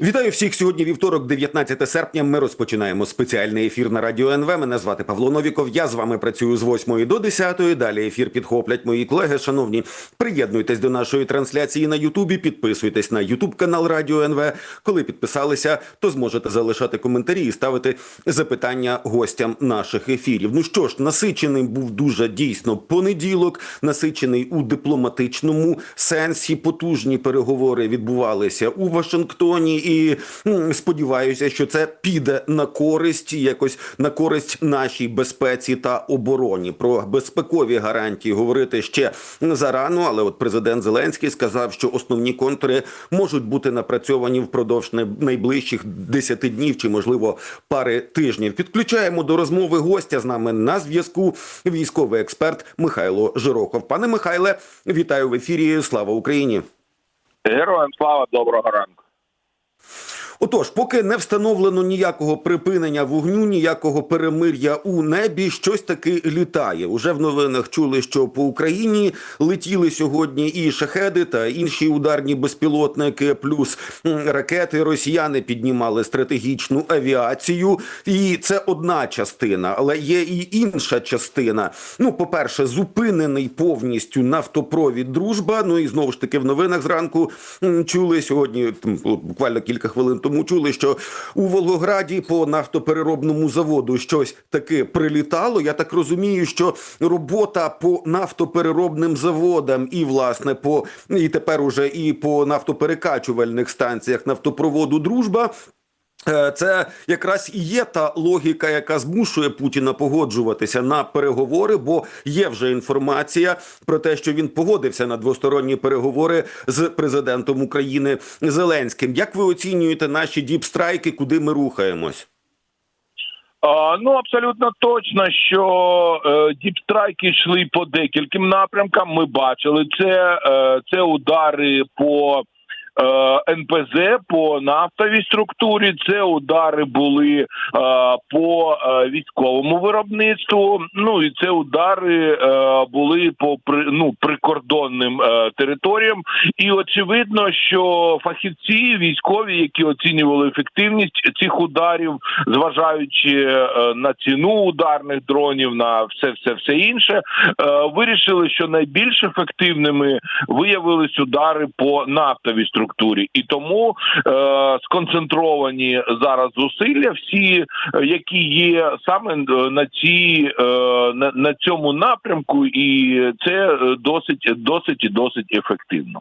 Вітаю всіх сьогодні. Вівторок, 19 серпня. Ми розпочинаємо спеціальний ефір на радіо НВ. Мене звати Павло Новіков. Я з вами працюю з 8 до 10. Далі ефір підхоплять мої колеги. Шановні, приєднуйтесь до нашої трансляції на Ютубі. Підписуйтесь на Ютуб канал Радіо НВ. Коли підписалися, то зможете залишати коментарі і ставити запитання гостям наших ефірів. Ну що ж, насичений був дуже дійсно понеділок. Насичений у дипломатичному сенсі. Потужні переговори відбувалися у Вашингтоні. І сподіваюся, що це піде на користь, якось на користь нашій безпеці та обороні. Про безпекові гарантії говорити ще зарано, але от президент Зеленський сказав, що основні контури можуть бути напрацьовані впродовж най- найближчих 10 днів чи можливо пари тижнів. Підключаємо до розмови гостя з нами на зв'язку. Військовий експерт Михайло Жирохов. Пане Михайле, вітаю в ефірі. Слава Україні. Героям слава доброго ранку. Отож, поки не встановлено ніякого припинення вогню, ніякого перемир'я у небі, щось таки літає. Уже в новинах чули, що по Україні летіли сьогодні і шахеди та інші ударні безпілотники, плюс ракети. Росіяни піднімали стратегічну авіацію, і це одна частина, але є і інша частина. Ну, по-перше, зупинений повністю нафтопровід дружба. Ну і знову ж таки в новинах зранку чули сьогодні, буквально кілька хвилин тому чули, що у Волгограді по нафтопереробному заводу щось таке прилітало. Я так розумію, що робота по нафтопереробним заводам і власне по і тепер уже і по нафтоперекачувальних станціях нафтопроводу дружба. Е, Це якраз і є та логіка, яка змушує Путіна погоджуватися на переговори, бо є вже інформація про те, що він погодився на двосторонні переговори з президентом України Зеленським. Як ви оцінюєте наші діпстрайки, куди ми рухаємось? Ну абсолютно точно, що е, діпстрайки йшли по декільким напрямкам. Ми бачили це. Е, це удари по. Е, НПЗ по нафтовій структурі це удари були е, по е, військовому виробництву. Ну і це удари були по ну, прикордонним територіям. І очевидно, що фахівці військові, які оцінювали ефективність цих ударів, зважаючи на ціну ударних дронів, на все, все, все інше, вирішили, що найбільш ефективними виявились удари по нафтовій структурі, і тому е, сконцентровані зараз зусилля, всі, е, які є саме е, на ці е, на, на цьому напрямку, і це досить досить і досить ефективно.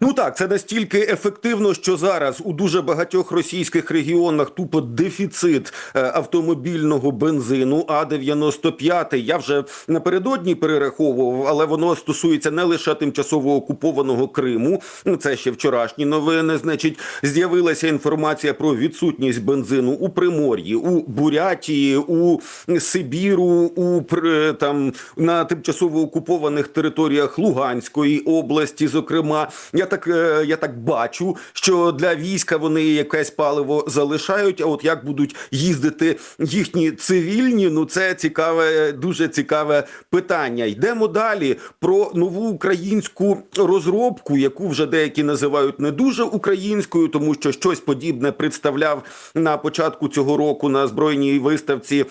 Ну так, це настільки ефективно, що зараз у дуже багатьох російських регіонах тупо дефіцит е, автомобільного бензину. А 95 я вже напередодні перераховував, але воно стосується не лише тимчасово окупованого Криму. Ну, Це ще вчорашні новини. Значить, з'явилася інформація про відсутність бензину у Примор'ї, у Бурятії, у Сибіру, у Пр- там на тимчасово окупованих територіях Луганської області, зокрема. Я так е, я так бачу, що для війська вони якесь паливо залишають. А от як будуть їздити їхні цивільні, ну це цікаве, дуже цікаве питання. Йдемо далі про нову українську розробку, яку вже деякі називають не дуже українською, тому що щось подібне представляв на початку цього року на збройній виставці.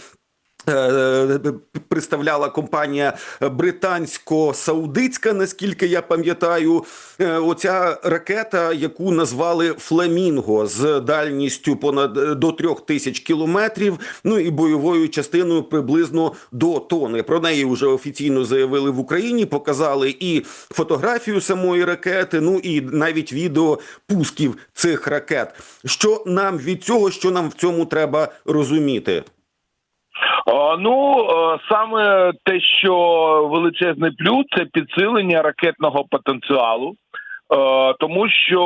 Е, Представляла компанія британсько-саудитська, наскільки я пам'ятаю, Е, оця ракета, яку назвали Фламінго з дальністю понад е, до трьох тисяч кілометрів. Ну і бойовою частиною приблизно до тони. Про неї вже офіційно заявили в Україні. Показали і фотографію самої ракети, ну і навіть відео пусків цих ракет. Що нам від цього, що нам в цьому треба розуміти? А, Ну е, саме те, що величезний плюс, це підсилення ракетного потенціалу. Е, тому що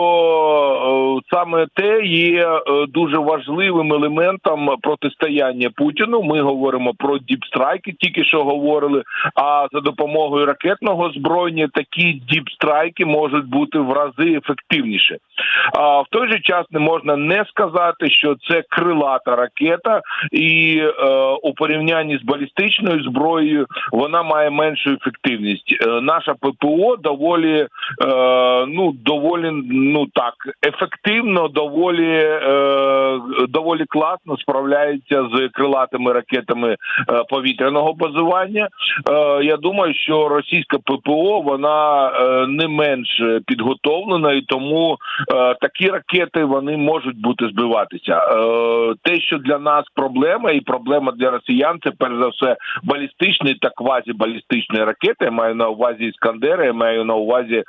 е, саме те є е, дуже важливим елементом протистояння Путіну. Ми говоримо про діпстрайки, тільки що говорили. А за допомогою ракетного озброєння такі діпстрайки можуть бути в рази ефективніше. А в той же час не можна не сказати, що це крилата ракета, і е, у порівнянні з балістичною зброєю вона має меншу ефективність. Е, наша ППО доволі е, ну доволі ну так ефективно, доволі е, доволі класно справляється з крилатими ракетами е, повітряного базування. Е, я думаю, що російська ППО вона е, не менш підготовлена, і тому е, такі ракети вони можуть бути збиватися. Е, те, що для нас проблема, і проблема для росіян, це перш за все балістичні та квазібалістичні ракети. Я маю на увазі іскандери, я маю на увазі е,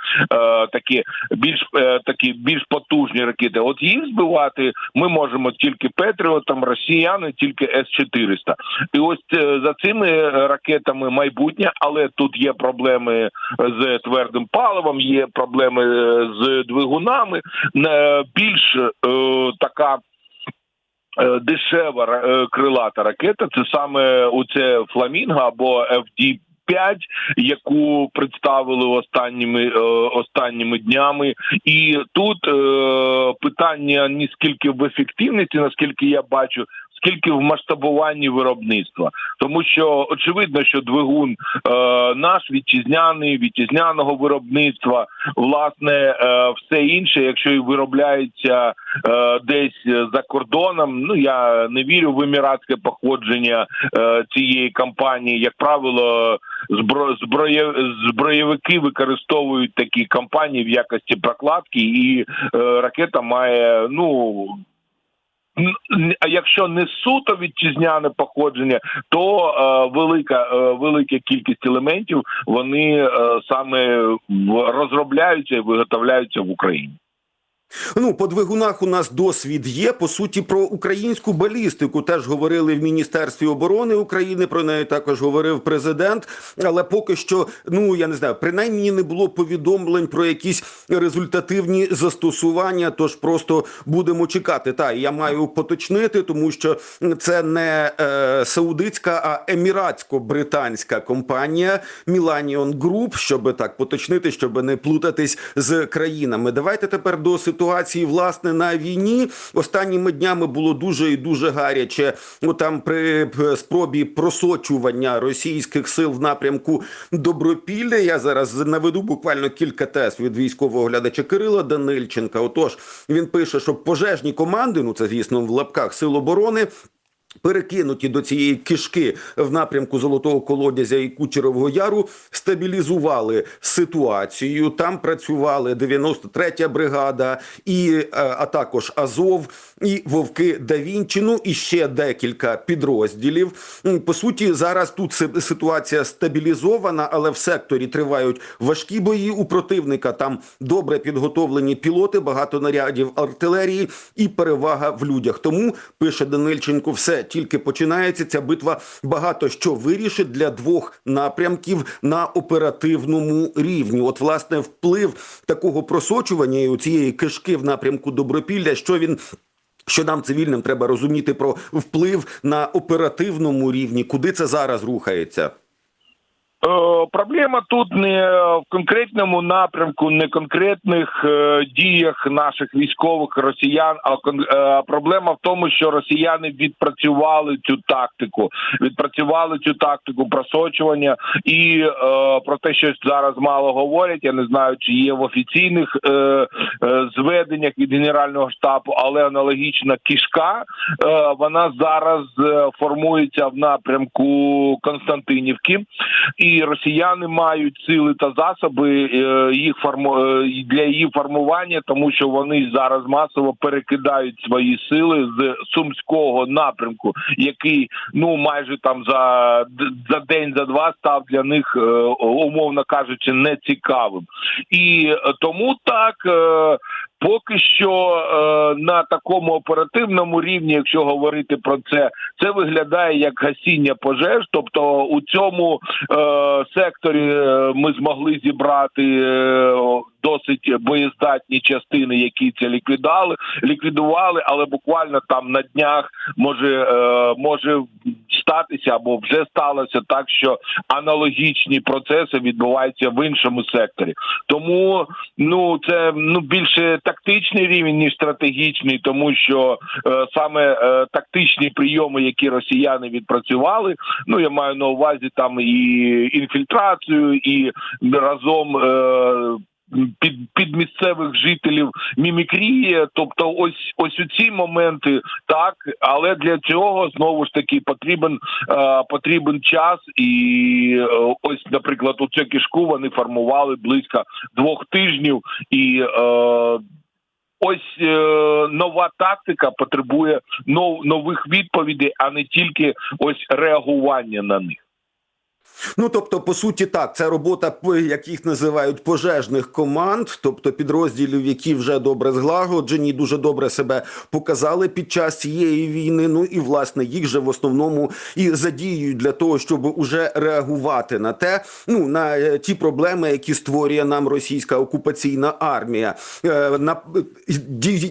такі більш е, такі більш потужні ракети. От їх збивати ми можемо тільки Петріотом, росіяни тільки С 400 І ось е, за цими ракетами майбутнє, але тут є проблеми з твердим паливом, є проблеми е, з двигунами. Е, Більш е, така. е, Дешева е, крилата ракета це саме оце Фламінго або FD 5 яку представили останніми е, останніми днями, і тут е, питання не скільки в ефективності, наскільки я бачу, скільки в масштабуванні виробництва, тому що очевидно, що двигун е, наш вітчизняний, вітчизняного виробництва, власне, е, все інше, якщо і виробляється е, десь за кордоном. Ну я не вірю в еміратське походження е, цієї компанії. Як правило, збро, зброє, зброєвики використовують такі компанії в якості прокладки, і е, ракета має ну. Якщо не суто вітчизняне походження, то е, велика е, велика кількість елементів вони е, саме розробляються і виготовляються в Україні. Ну, по двигунах у нас досвід є. По суті, про українську балістику теж говорили в Міністерстві оборони України. Про неї також говорив президент. Але поки що, ну я не знаю, принаймні не було повідомлень про якісь результативні застосування. Тож просто будемо чекати. Та я маю поточнити, тому що це не е, саудитська, а еміратсько-британська компанія Millennium Group, щоб так поточнити, щоб не плутатись з країнами. Давайте тепер до ситуації власне на війні. Останніми днями було дуже і дуже гаряче. Ну там при спробі просочування російських сил в напрямку Добропілля. Я зараз наведу буквально кілька тез від військового глядача Кирила Данильченка. Отож, він пише, що пожежні команди, ну це звісно в лапках сил оборони. Перекинуті до цієї кишки в напрямку Золотого колодязя і Кучерового Яру стабілізували ситуацію. Там працювали 93-я бригада, і е, а також Азов, і Вовки Давінчину, і ще декілька підрозділів. По суті, зараз тут ситуація стабілізована, але в секторі тривають важкі бої у противника. Там добре підготовлені пілоти, багато нарядів артилерії і перевага в людях. Тому пише Данильченко, все тільки починається. Ця битва багато що вирішить для двох напрямків на оперативному рівні. От, власне, вплив такого просочування і цієї кишки в напрямку Добропілля, що він. Що нам цивільним треба розуміти про вплив на оперативному рівні, куди це зараз рухається? Е, Проблема тут не в конкретному напрямку, не конкретних е, діях наших військових росіян, а е, проблема в тому, що росіяни відпрацювали цю тактику, відпрацювали цю тактику просочування, і про те, що зараз мало говорять. Я не знаю, чи є в офіційних зведеннях від генерального штабу, але аналогічна кішка вона зараз формується в напрямку Константинівки і росіяни мають сили та засоби е, їх е, для її формування, тому що вони зараз масово перекидають свої сили з сумського напрямку, який ну майже там за за день, за два став для них е, умовно кажучи нецікавим. І тому так. Поки що е, на такому оперативному рівні, якщо говорити про це, це виглядає як гасіння пожеж. Тобто у цьому е, секторі е, ми змогли зібрати е, досить боєздатні частини, які це ліквідали, ліквідували, але буквально там на днях може, е, може статися або вже сталося так, що аналогічні процеси відбуваються в іншому секторі. Тому ну це ну більше тактичний рівень ніж стратегічний, тому що е, саме е, тактичні прийоми, які росіяни відпрацювали, ну я маю на увазі там і інфільтрацію, і разом. Під, під місцевих жителів мімікрія, тобто ось ось у ці моменти так, але для цього знову ж таки потрібен е, потрібен час, і е, ось, наприклад, у цю кишку вони формували близько двох тижнів, і е, ось е, нова тактика потребує нов, нових відповідей, а не тільки ось реагування на них. Ну тобто, по суті, так, це робота, як їх називають, пожежних команд, тобто підрозділів, які вже добре зглагоджені, дуже добре себе показали під час цієї війни. Ну і власне їх же в основному і задіюють для того, щоб уже реагувати на те, ну на е, ті проблеми, які створює нам російська окупаційна армія, Е, на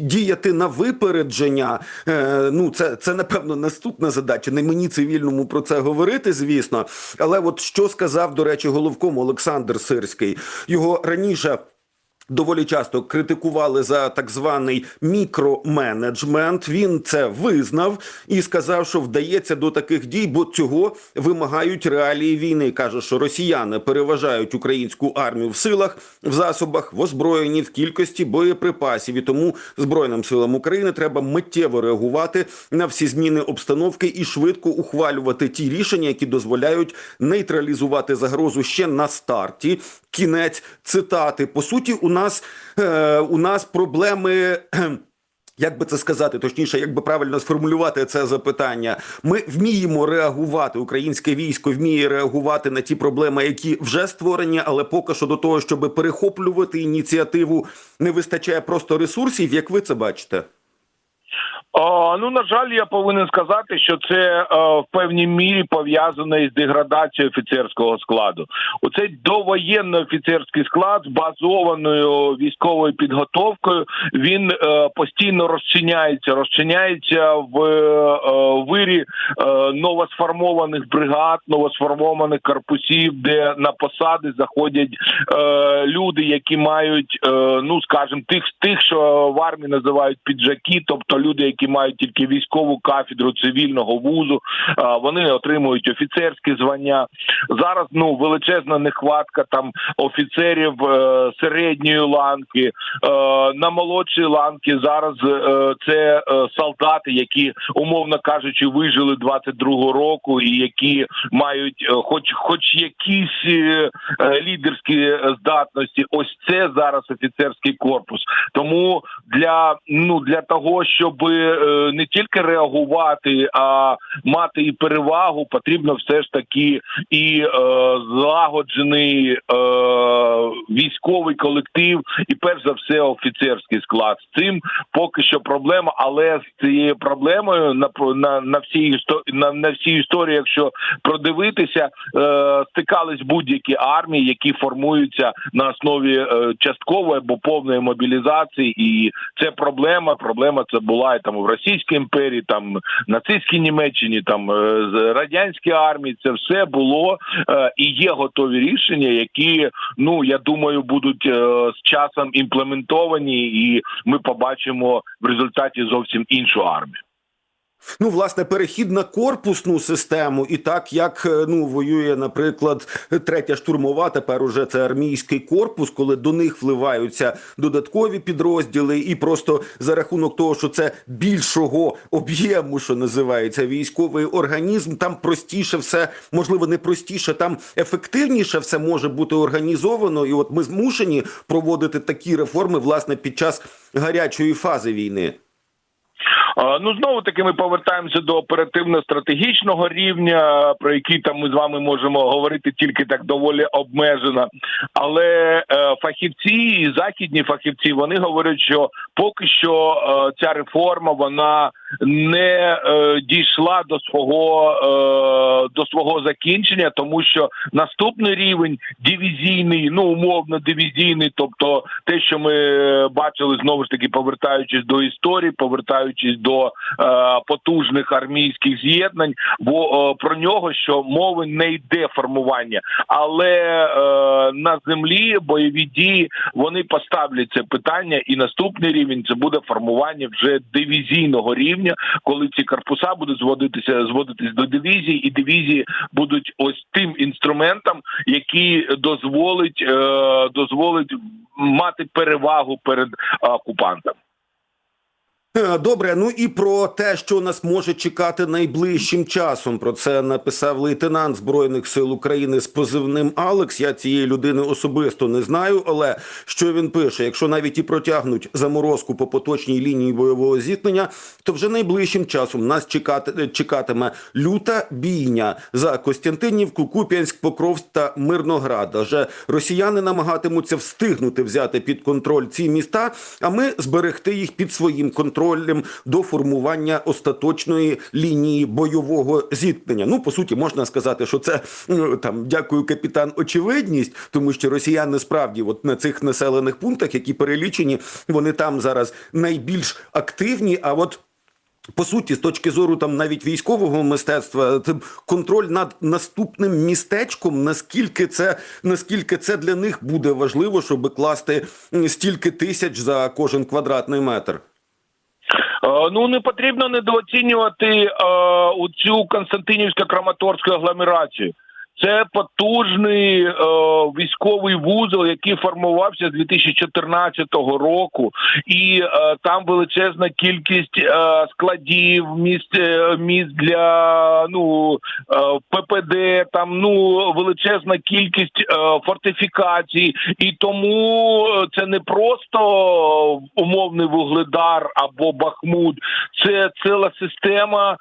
діяти на випередження. е, Ну це, це напевно наступна задача. Не мені цивільному про це говорити, звісно. Але що сказав, до речі, головком Олександр Сирський, його раніше. Доволі часто критикували за так званий мікроменеджмент. Він це визнав і сказав, що вдається до таких дій, бо цього вимагають реалії війни. каже, що росіяни переважають українську армію в силах, в засобах, в озброєнні, в кількості боєприпасів. І тому збройним силам України треба миттєво реагувати на всі зміни обстановки і швидко ухвалювати ті рішення, які дозволяють нейтралізувати загрозу ще на старті. Кінець цитати. По суті, у нас е, у нас проблеми. Як би це сказати, точніше, як би правильно сформулювати це запитання, ми вміємо реагувати. Українське військо вміє реагувати на ті проблеми, які вже створені, але поки що до того, щоб перехоплювати ініціативу, не вистачає просто ресурсів. Як ви це бачите? О, ну на жаль, я повинен сказати, що це е, в певній мірі пов'язано із деградацією офіцерського складу. Оцей довоєнний офіцерський склад з базованою військовою підготовкою він е, постійно розчиняється, розчиняється в е, вирі е, новосформованих бригад, новосформованих корпусів, де на посади заходять е, люди, які мають, е, ну скажімо, тих тих, що в армії називають піджаки, тобто люди, які мають тільки військову кафедру цивільного вузу, вони отримують офіцерські звання. Зараз ну величезна нехватка там офіцерів е, середньої ланки. Е, на молодшій ланки зараз е, це солдати, які умовно кажучи, вижили 22-го року, і які мають, хоч, хоч якісь лідерські здатності. Ось це зараз офіцерський корпус. Тому для ну для того, щоб не тільки реагувати, а мати і перевагу, потрібно все ж таки і е, злагоджений е, військовий колектив, і перш за все офіцерський склад. З цим поки що проблема, але з цією проблемою на на, на всій на, на всій історії, якщо продивитися, е, стикались будь-які армії, які формуються на основі е, часткової або повної мобілізації, і це проблема. Проблема це була і там в Російській імперії, там нацистській Німеччині, там е, радянській армії. Це все було е, і є готові рішення, які ну я думаю будуть е, з часом імплементовані, і ми побачимо в результаті зовсім іншу армію. Ну, власне, перехід на корпусну систему, і так як е, ну воює, наприклад, третя штурмова, тепер уже це армійський корпус, коли до них вливаються додаткові підрозділи, і просто за рахунок того, що це більшого об'єму, що називається військовий організм, там простіше все, можливо, не простіше, там ефективніше все може бути організовано. І от ми змушені проводити такі реформи, власне, під час гарячої фази війни. Ну знову таки ми повертаємося до оперативно-стратегічного рівня, про який там ми з вами можемо говорити тільки так доволі обмежено. Але е, фахівці і західні фахівці вони говорять, що поки що е, ця реформа вона не е, дійшла до свого до свого закінчення, тому що наступний рівень дивізійний, ну умовно дивізійний, тобто те, що ми бачили знову ж таки, повертаючись до історії, повертаючись до е, потужних армійських з'єднань, бо е, про нього що мови не йде формування, але е, на землі бойові дії вони поставлять це питання, і наступний рівень це буде формування вже дивізійного рівня, коли ці корпуса будуть зводитися, зводитись до дивізії, і дивізії будуть ось тим інструментом, який дозволить е, дозволить мати перевагу перед окупантом. Е, Добре, ну і про те, що нас може чекати найближчим часом. Про це написав лейтенант збройних сил України з позивним Алекс. Я цієї людини особисто не знаю, але що він пише: якщо навіть і протягнуть заморозку по поточній лінії бойового зіткнення, то вже найближчим часом нас чекати чекатиме люта бійня за Костянтинівку, Куп'янськ, Покровськ та Мирноград. Адже росіяни намагатимуться встигнути взяти під контроль ці міста, а ми зберегти їх під своїм контролем до формування остаточної лінії бойового зіткнення. Ну по суті, можна сказати, що це ну, там дякую капітан. Очевидність, тому що росіяни справді, от на цих населених пунктах, які перелічені, вони там зараз найбільш активні. А от по суті, з точки зору там навіть військового мистецтва, контроль над наступним містечком, наскільки це наскільки це для них буде важливо, щоб класти стільки тисяч за кожен квадратний метр. Е, Ну не потрібно недооцінювати е, цю Константинівсько-Краматорську агломерацію. Це потужний е, військовий вузол, який формувався з 2014 року, і е, там величезна кількість е, складів, місць е, місць для ну е, ППД, там ну величезна кількість е, фортифікацій, і тому е, це не просто умовний вугледар або Бахмут, це ціла система, е,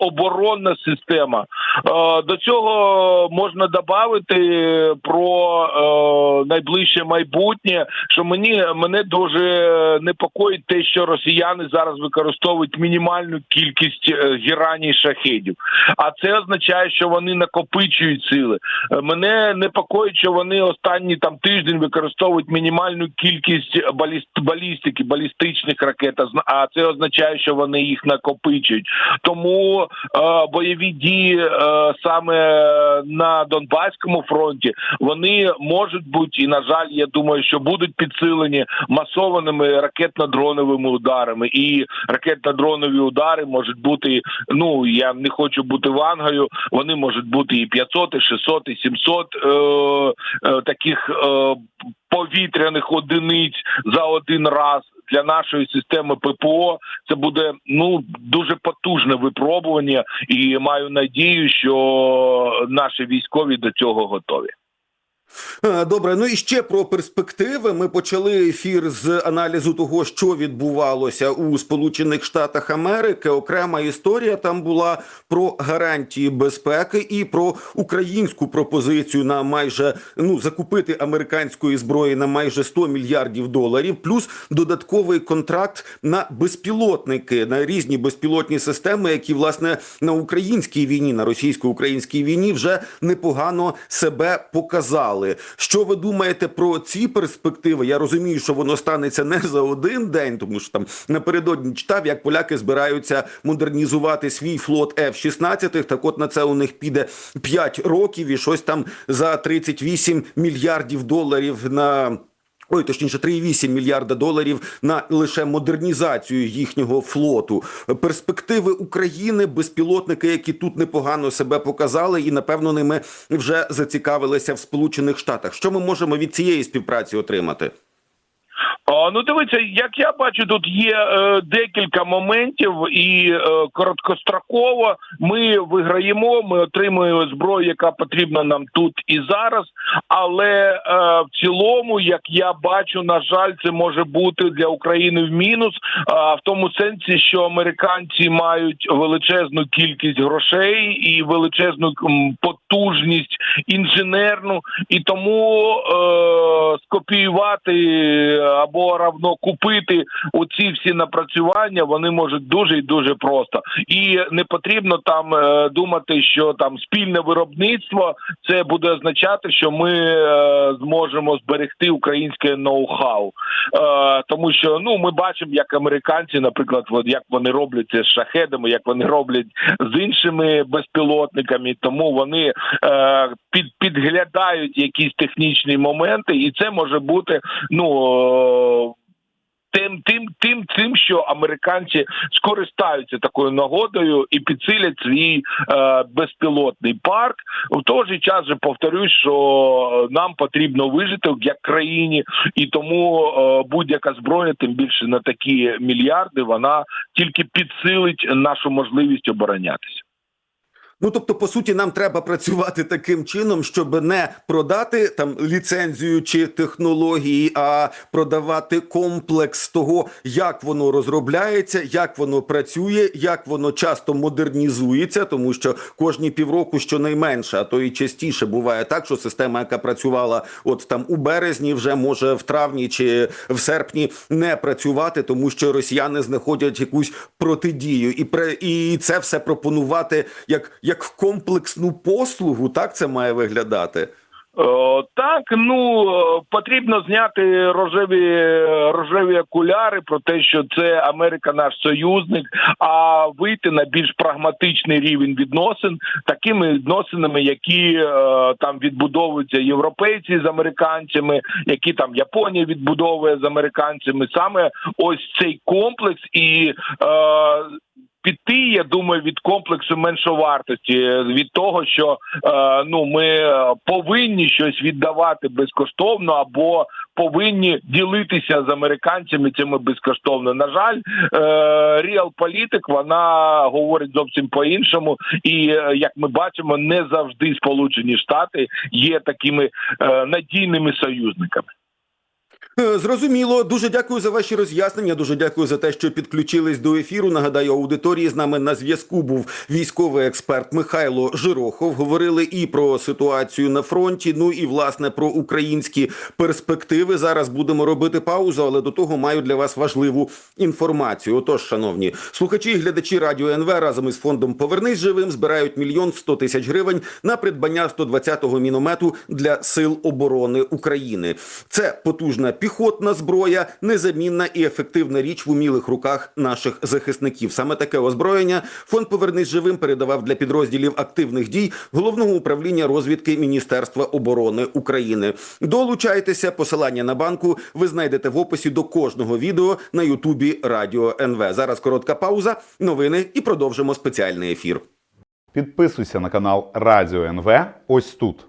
оборонна система. Е, До цього можна додати про е, найближче майбутнє, що мені мене дуже непокоїть те, що росіяни зараз використовують мінімальну кількість е, гераній шахедів. А це означає, що вони накопичують сили. Е, Мене непокоїть, що вони останні там тиждень використовують мінімальну кількість баліст, балістики, балістичних ракет. А це означає, що вони їх накопичують. Тому е, бойові дії е, саме на Донбаському фронті вони можуть бути і на жаль, я думаю, що будуть підсилені масованими ракетно-дроновими ударами. І ракетно-дронові удари можуть бути. Ну я не хочу бути вангою. Вони можуть бути і 500, і 600, і 700 е, е, таких е, повітряних одиниць за один раз. Для нашої системи ППО це буде ну дуже потужне випробування, і маю надію, що наші військові до цього готові. Е, Добре, ну і ще про перспективи. Ми почали ефір з аналізу того, що відбувалося у Сполучених Штатах Америки. Окрема історія там була про гарантії безпеки і про українську пропозицію на майже ну закупити американської зброї на майже 100 мільярдів доларів, плюс додатковий контракт на безпілотники на різні безпілотні системи, які власне на українській війні, на російсько-українській війні вже непогано себе показали. Що ви думаєте про ці перспективи? Я розумію, що воно станеться не за один день, тому що там напередодні читав, як поляки збираються модернізувати свій флот F-16, Так от на це у них піде 5 років і щось там за 38 мільярдів доларів на. Ой, точніше, 3,8 мільярда доларів на лише модернізацію їхнього флоту. Перспективи України, безпілотники, які тут непогано себе показали, і напевно ними вже зацікавилися в Сполучених Штатах. Що ми можемо від цієї співпраці отримати? Ну дивіться, як я бачу, тут є е, декілька моментів, і е, короткостроково ми виграємо, ми отримуємо зброю, яка потрібна нам тут і зараз. Але е, в цілому, як я бачу, на жаль, це може бути для України в мінус, а, в тому сенсі, що американці мають величезну кількість грошей і величезну потужність інженерну, і тому е, скопіювати або равно купити оці всі напрацювання вони можуть дуже і дуже просто. І не потрібно там е, думати, що там спільне виробництво це буде означати, що ми е, зможемо зберегти українське ноу-хау. Е, тому що ну ми бачимо, як американці, наприклад, як вони роблять це з шахедами, як вони роблять з іншими безпілотниками, тому вони під, підглядають якісь технічні моменти, і це може бути ну. е, Тим, тим, тим, тим, що американці скористаються такою нагодою і підсилять свій е, безпілотний парк. В той же час же повторюсь, що нам потрібно вижити як країні, і тому е, будь-яка зброя, тим більше на такі мільярди, вона тільки підсилить нашу можливість оборонятися. Ну тобто, по суті, нам треба працювати таким чином, щоб не продати там ліцензію чи технології, а продавати комплекс того, як воно розробляється, як воно працює, як воно часто модернізується, тому що кожні півроку щонайменше, а то і частіше буває так, що система, яка працювала от там у березні, вже може в травні чи в серпні не працювати, тому що росіяни знаходять якусь протидію, і і це все пропонувати як, як комплексну послугу. Так це має виглядати. О, так, ну е, потрібно зняти рожеві рожеві окуляри про те, що це Америка наш союзник, а вийти на більш прагматичний рівень відносин, такими відносинами, які е, там відбудовуються європейці з американцями, які там Японія відбудовує з американцями. Саме ось цей комплекс і. Е, Піти, я думаю, від комплексу меншовартості, від того, що е, ну ми е, повинні щось віддавати безкоштовно, або повинні ділитися з американцями цими безкоштовно. На жаль, реал-політик вона говорить зовсім по іншому, і е, як ми бачимо, не завжди Сполучені Штати є такими е, надійними союзниками. Е, Зрозуміло, дуже дякую за ваші роз'яснення. Дуже дякую за те, що підключились до ефіру. Нагадаю, аудиторії з нами на зв'язку був військовий експерт Михайло Жирохов. Говорили і про ситуацію на фронті. Ну і власне про українські перспективи. Зараз будемо робити паузу, але до того маю для вас важливу інформацію. Отож, шановні слухачі і глядачі радіо НВ разом із фондом Повернись живим збирають мільйон сто тисяч гривень на придбання 120-го міномету для сил оборони України. Це потужна піхотна зброя, незамінна і ефективна річ в умілих руках наших захисників. Саме таке озброєння фонд Повернись живим передавав для підрозділів активних дій головного управління розвідки Міністерства оборони України. Долучайтеся. Посилання на банку ви знайдете в описі до кожного відео на Ютубі Радіо НВ. Зараз коротка пауза, новини і продовжимо спеціальний ефір. Підписуйся на канал Радіо НВ ось тут.